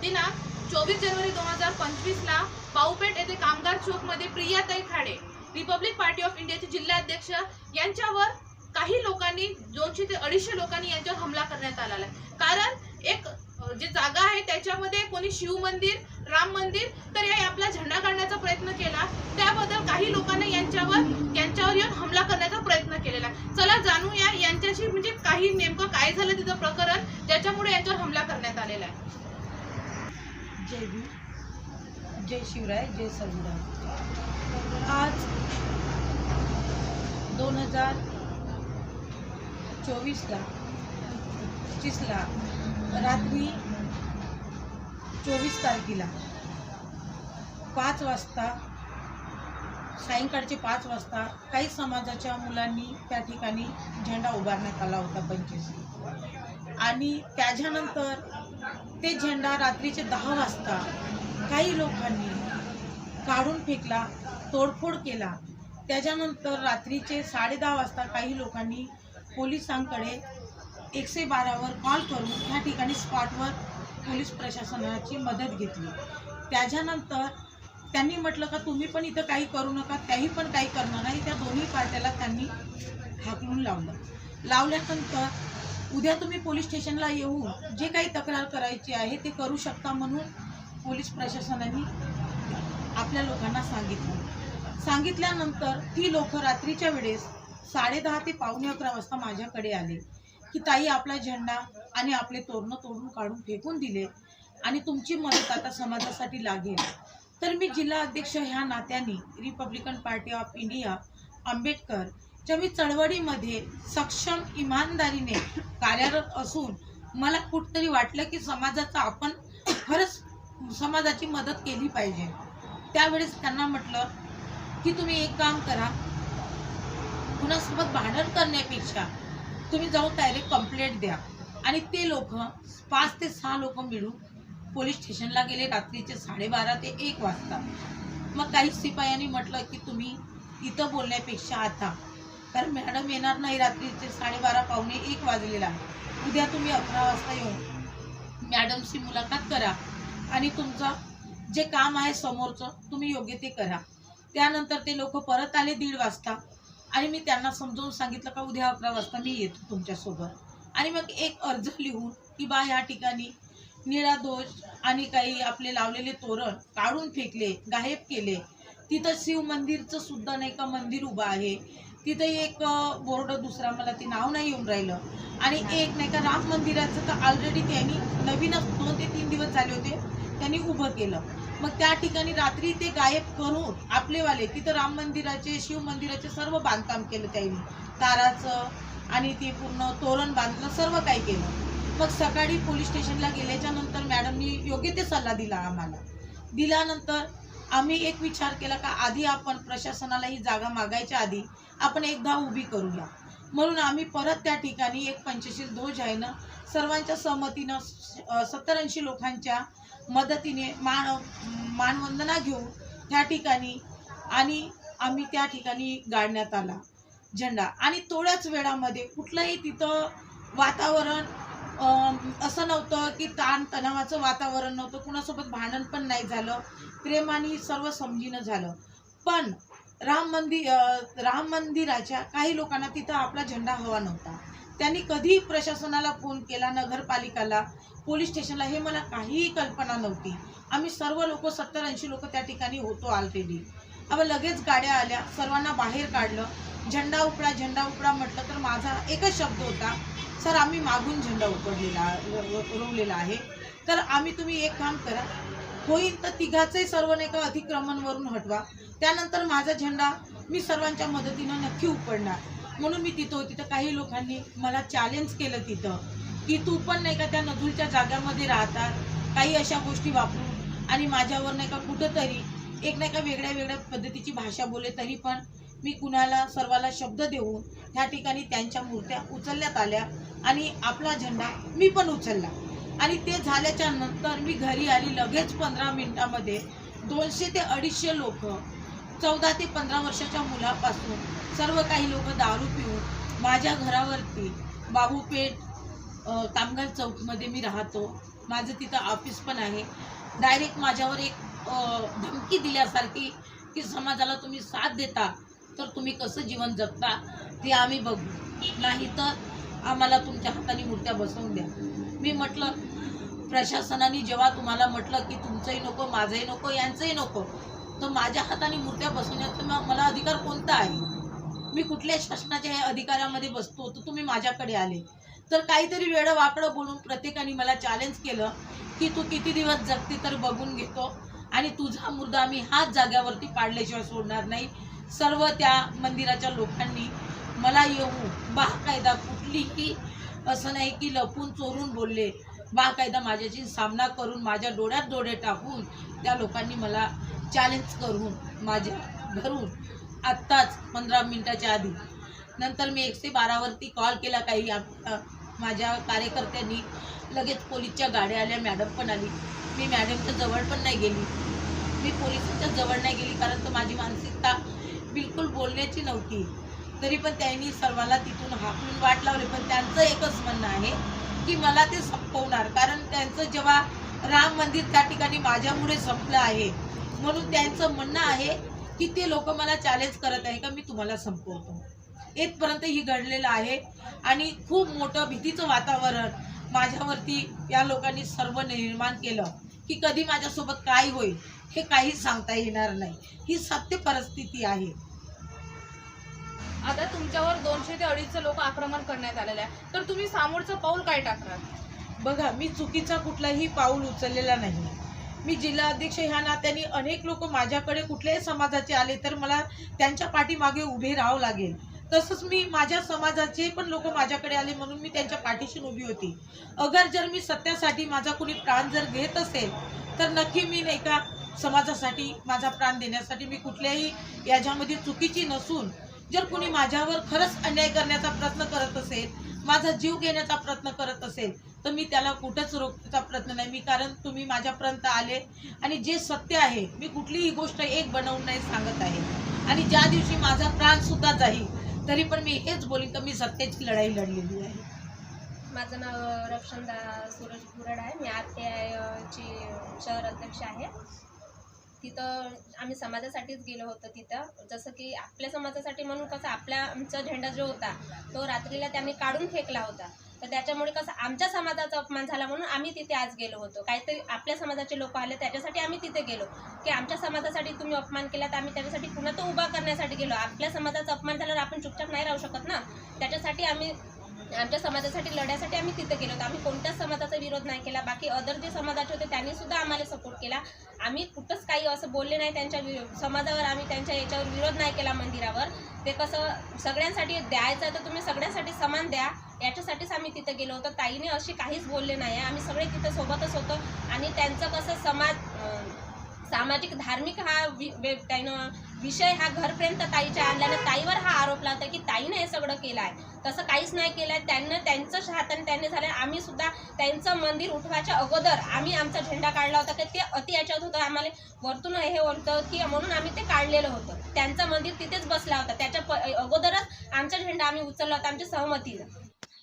दिनांक चोवीस जानेवारी दोन हजार पंचवीसला पाऊपेठ येथे कामगार चौकमध्ये Priyatai Khade republic party of इंडियाचे जिल्हाध्यक्ष यांच्यावर काही लोकांनी दोनशे ते अडीचशे लोकांनी यांच्यावर हमला करण्यात आला आहे. कारण एक जी जे जागा आहे त्याच्यामध्ये कोणी शिव मंदिर राम मंदिर तर या आपला झेंडा काढण्याचा प्रयत्न केला. त्याबद्दल काही लोकांनी यांच्यावर यांच्यावर येऊन हमला करण्याचा प्रयत्न केलेला. आहे चला जाणूया यांच्याशी म्हणजे काही नेमकं काय झालं तिथं प्रकरण ज्याच्यामुळे यांच्यावर हमला करण्यात आलेला आहे. जय भीम जय शिवराय जय संविधान आज दोन हजार चोवीसला पच्चीसला रात्री चोवीस तारखेला पाच वाजता सायंकाळचे पाच वाजता काही समाजाच्या मुलांनी त्या ठिकाणी झेंडा उभारण्यात आला होता पंचवीस. आणि त्याच्यानंतर ते झेंडा रात्रीचे दहा वाजता काही लोकांनी काढून फेकला तोडफोड केला. त्याच्यानंतर रात्रीचे साडेदहा वाजता काही लोकांनी पोलिसांकडे एकशे बारावर कॉल करून ह्या ठिकाणी स्पॉटवर पोलीस प्रशासनाची मदत घेतली. त्याच्यानंतर त्यांनी म्हटलं का तुम्ही पण इथं काही करू नका त्याही पण काही करणार नाही. त्या दोन्ही पार्ट्याला त्यांनी हाकलून लावलं. लावल्यानंतर उद्या तुम्ही पोलीस स्टेशनला येऊन जे काही तक्रार करायची आहे ते करू शकता म्हणून पोलीस प्रशासनाने आपल्या लोकांना सांगितलं. सांगितल्यानंतर ती लोक रात्रीच्या वेळेस साडेदहा ते पावणे अकरा वाजता माझ्याकडे आले की ताई आपला झेंडा आणि आपले तोरणं तोडून काढून फेकून दिले आणि तुमची मदत आता समाजासाठी लागेल. तर मी जिल्हा अध्यक्ष ह्या नात्याने republican party of India Ambedkar च्या मी चळवळीमध्ये सक्षम इमानदारीने कार्यरत असून मला कुठतरी वाटलं की समाजाचा आपण खरंच समाजाची मदत केली पाहिजे. त्यावेळेस त्यांना म्हटलं की तुम्ही एक काम करा. कुणासोबत भांडण करण्यापेक्षा तुम्ही जाऊन डायरेक्ट कंप्लेंट द्या. आणि ते लोक पाच ते सहा लोक मिळून पोलीस स्टेशनला गेले रात्रीचे साडेबारा ते एक वाजता. मग काही शिपायांनी म्हटलं की तुम्ही इथं बोलण्यापेक्षा आता. कारण मॅडम येणार नाही रात्रीचे साडेबारा पावणे एक वाजलेला. आहे उद्या तुम्ही अकरा वाजता येऊन मॅडमशी मुलाखत करा आणि तुमचं जे काम आहे समोरचं तुम्ही योग्य ते करा. त्यानंतर ते लोक परत आले दीड वाजता आणि मी त्यांना समजावून सांगितलं का उद्या अकरा वाजता मी येतो तुमच्यासोबत. आणि मग एक अर्ज लिहून की बा या ठिकाणी निळा दोष आणि काही आपले लावलेले तोरण काढून फेकले गायब केले. तिथं शिव मंदिरचं सुद्धा नाही का मंदिर उभं आहे. तिथं एक बोर्ड दुसरा मला ते नाव नाही येऊन राहिलं. आणि एक नाही का राम मंदिराचं तर ऑलरेडी त्यांनी नवीनच दोन ते तीन दिवस झाले होते त्यांनी उभं केलं. मग त्या ठिकाणी रात्री ते गायब करून आपलेवाले तिथं राम मंदिराचे शिव मंदिराचे सर्व बांधकाम केलं त्यांनी. ताराचं आणि ते पूर्ण तोरण बांधलं सर्व काही केलं. मग सकाळी पोलीस स्टेशनला गेल्याच्यानंतर मॅडमनी योग्य ते सल्ला दिला आम्हाला. दिल्यानंतर आम्ही एक विचार केला का आधी आपण प्रशासनाला ही जागा मागायच्या आधी आपण एकदा उभी करूया. म्हणून आम्ही परत त्या ठिकाणी एक पंचशील ध्वज आहे ना सर्वांच्या सहमतीनं सत्तर ऐंशी लोकांच्या मदतीने मान मानवंदना घेऊन त्या ठिकाणी आणि आम्ही त्या ठिकाणी गाडण्यात आला झेंडा. आणि थोड्याच वेळामध्ये कुठलंही तिथं वातावरण की ताण तणावाचं वातावरण नव्हतं कुणासोबत भांडण पण नाही झालं प्रेमाने सर्व समजीनं झालं. पण राम मंदिर राम मंदिराच्या काही लोकांना तिथं आपला झेंडा हवा नव्हता. त्यांनी कधी प्रशासनाला फोन केला नगरपालिकाला पोलीस स्टेशनला हे मला काहीही कल्पना नव्हती. आम्ही सर्व लोक सत्तर ऐंशी लोक त्या ठिकाणी होतो ऑलरेडी अब लगेच गाड्या आल्या सर्वांना बाहेर काढलं. झेंडा उपडा झेंडा उपडा म्हटलं तर माझा एकच शब्द होता सर आम्ही मागून झेंडा उकडलेला उरवलेला आहे. तर आम्ही तुम्ही एक काम करा. होईल तर तिघाचंही सर्व नाही का अतिक्रमणवरून हटवा. त्यानंतर माझा झेंडा मी सर्वांच्या मदतीनं नक्की उपडणार म्हणून मी तिथं होती तर काही लोकांनी मला चॅलेंज केलं तिथं की तू पण नाही का त्या नजूलच्या जाग्यामध्ये राहतात काही अशा गोष्टी वापरून. आणि माझ्यावर नाही का कुठंतरी एक नाही का वेगळ्या वेगळ्या पद्धतीची भाषा बोले तरी पण मी कुणाला सर्वाला शब्द देऊन त्या ठिकाणी त्यांच्या मूर्त्या उचलण्यात आल्या. आणि आपला झेंडा मी पण उचलला. आणि ते झाल्याच्यानंतर मी घरी आली लगेच पंधरा मिनटामध्ये. दोनशे ते अडीचशे लोक चौदा ते पंधरा वर्षाच्या मुलापासून सर्व काही लोक दारू पिऊन माझ्या घरावरती बाबूपेठ कामगार चौकमध्ये मी राहतो. माझं तिथं ऑफिस पण आहे. डायरेक्ट माझ्यावर एक धमकी दिल्यासारखी की समाजाला तुम्ही साथ देता तर तुम्ही कसं जीवन जगता ते आम्ही बघू. नाही तर आम्हाला तुमच्या हाताने मूर्त्या बसवून द्या. मी म्हटलं प्रशासनाने जेव्हा तुम्हाला म्हटलं की तुमचंही नको माझंही नको यांचंही नको तर माझ्या हाताने मूर्त्या बसवण्याचा मला अधिकार कोणता आहे? मी कुठल्या शासनाच्या या अधिकारामध्ये बसतो? तर तुम्ही माझ्याकडे आले. तर काहीतरी वेळं वाकडं बोलून प्रत्येकाने मला चॅलेंज केलं की तू किती दिवस जगते तर बघून घेतो आणि तुझा मुर्दा आम्ही हाच जाग्यावरती पाडल्याशिवाय सोडणार नाही. सर्व त्या मंदिराच्या लोकांनी मला येऊन बाकायदा कुठलीही असं नाही की लपून चोरून बोलले. बाकायदा माझ्याशी सामना करून माझ्या डोळ्यात डोळे टाकून त्या लोकांनी मला चॅलेंज करून माझ्या घरून आत्ताच पंधरा मिनटाच्या आधी. नंतर मी एकशे बारावरती कॉल केला काही माझ्या कार्यकर्त्यांनी लगेच पोलीसच्या गाड्या आल्या मॅडम पण आली. मी मॅडमच्या जवळ पण नाही गेली. मी पोलिसांच्या जवळ नाही गेली कारण तर माझी मानसिकता बिलकुल बोलण्याची नव्हती. तरी पण त्यांनी सर्वाला तिथून हाकून वाट लावली. पण त्यांचं एकच म्हणणं आहे की मला ते संपवणार. कारण त्यांचं जेव्हा राम मंदिर त्या ठिकाणी माझ्यामुळे संपलं आहे म्हणून त्यांचं म्हणणं आहे की ते लोक मला चॅलेंज करत आहे का मी तुम्हाला संपवतो. येथपर्यंत ही घडलेलं आहे. आणि खूप मोठं भीतीचं वातावरण माझ्यावरती या लोकांनी सर्व निर्माण केलं की कधी माझ्यासोबत काय होईल हे काही सांगता येणार नाही. ही सत्य परिस्थिती आहे. आता तुमच्यावर दोनशे ते अडीचशे लोक आक्रमण करण्यात आलेले आहे. तर तुम्ही सामोरचं पाऊल काय टाकणार? बघा मी चुकीचा कुठलाही पाऊल उचललेला नाही. मी जिल्हा अध्यक्ष ह्या नात्याने अनेक लोक माझ्याकडे कुठल्याही समाजाचे आले तर मला त्यांच्या पाठीमागे उभे राहावं लागेल. तसंच मी माझ्या समाजाचे पण लोक माझ्याकडे आले म्हणून मी त्यांच्या पाठीशी उभी होती. अगर जर मी सत्यासाठी माझा कुणी प्राण जर घेत असेल तर नक्की मी नाही का समाजासाठी माझा प्राण देण्यासाठी मी कुठल्याही याच्यामध्ये चुकीची नसून जर कुणी माझ्यावर खरंच अन्याय करण्याचा प्रयत्न करत असेल माझा जीव घेण्याचा प्रयत्न करत असेल तर मी त्याला कुठंच रोखण्याचा प्रयत्न नाही. मी कारण तुम्ही माझ्यापर्यंत आले आणि जे सत्य आहे मी कुठलीही गोष्ट एक बनवून नाही सांगत आहे. आणि ज्या दिवशी माझा प्राणसुद्धा जाईल तरी पण मी हेच बोलीन तर मी सत्याची लढाई लढलेली आहे. माझं नाव रक्षणदा सूरज कुरड आहे. मी आर टी आयची शहर अध्यक्ष आहे. तिथं आम्ही समाजासाठीच गेलो होतो तिथं. जसं की आपल्या समाजासाठी म्हणून कसं आपल्या आमचा झेंडा जो होता तो रात्रीला त्यांनी काढून फेकला होता. तर त्याच्यामुळे कसं आमच्या समाजाचा अपमान झाला म्हणून आम्ही तिथे आज गेलो होतो. काहीतरी आपल्या समाजाचे लोक आले त्याच्यासाठी आम्ही तिथे गेलो. की आमच्या समाजासाठी तुम्ही अपमान केला तर आम्ही त्याच्यासाठी पुन्हा तो उभा करण्यासाठी गेलो. आपल्या समाजाचा अपमान झाल्यावर आपण चुपचाप नाही राहू शकत ना? त्याच्यासाठी आम्ही आमच्या समाजासाठी लढ्यासाठी आम्ही तिथे गेलो होतो. आम्ही कोणत्याच समाजाचा विरोध नाही केला. बाकी अदर जे समाजाचे होते त्यांनी सुद्धा आम्हाला सपोर्ट केला. आम्ही कुठंच काही असं बोलले नाही त्यांच्या समाजावर आम्ही त्यांच्या याच्यावर विरोध नाही केला मंदिरावर. ते कसं सगळ्यांसाठी द्यायचं आहे तर तुम्ही सगळ्यांसाठी समान द्या. याच्यासाठीच आम्ही तिथं गेलो होतो. ताईने अशी काहीच बोलले नाही. आहे आम्ही सगळे तिथं सोबतच होतो. आणि त्यांचं कसं समाज सामाजिक धार्मिक हा वि- वे- त्यानं विषय हा घरपर्यंत ताईच्या आणल्याने ताईवर हा आरोप लावता की ताईने हे सगळं केलं आहे तसं काहीच नाही केलं आहे त्यांना त्यांचंच हाताने त्यांनी झालं आम्ही सुद्धा त्यांचं मंदिर उठवायच्या अगोदर आम्ही आमचा झेंडा काढला होता की ते अति याच्यात होतं. आम्हाला वरतून हे होतं की म्हणून आम्ही ते काढलेलं होतं. त्यांचं मंदिर तिथेच बसला होता. त्याच्या प अगोदरच आमचा झेंडा आम्ही उचलला होता. आमच्या सहमतीनं.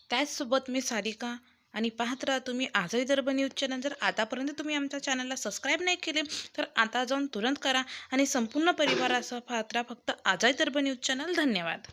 त्याचसोबत मी सारिका आणि पाहत राहा तुम्ही आजही जर न्यूज चॅनल जर आतापर्यंत तुम्ही आमच्या चॅनलला सबस्क्राईब नाही केले तर आता जाऊन तुरंत करा आणि संपूर्ण परिवारासह पाहत राहा फक्त आजही दर्ब न्यूज चॅनल धन्यवाद.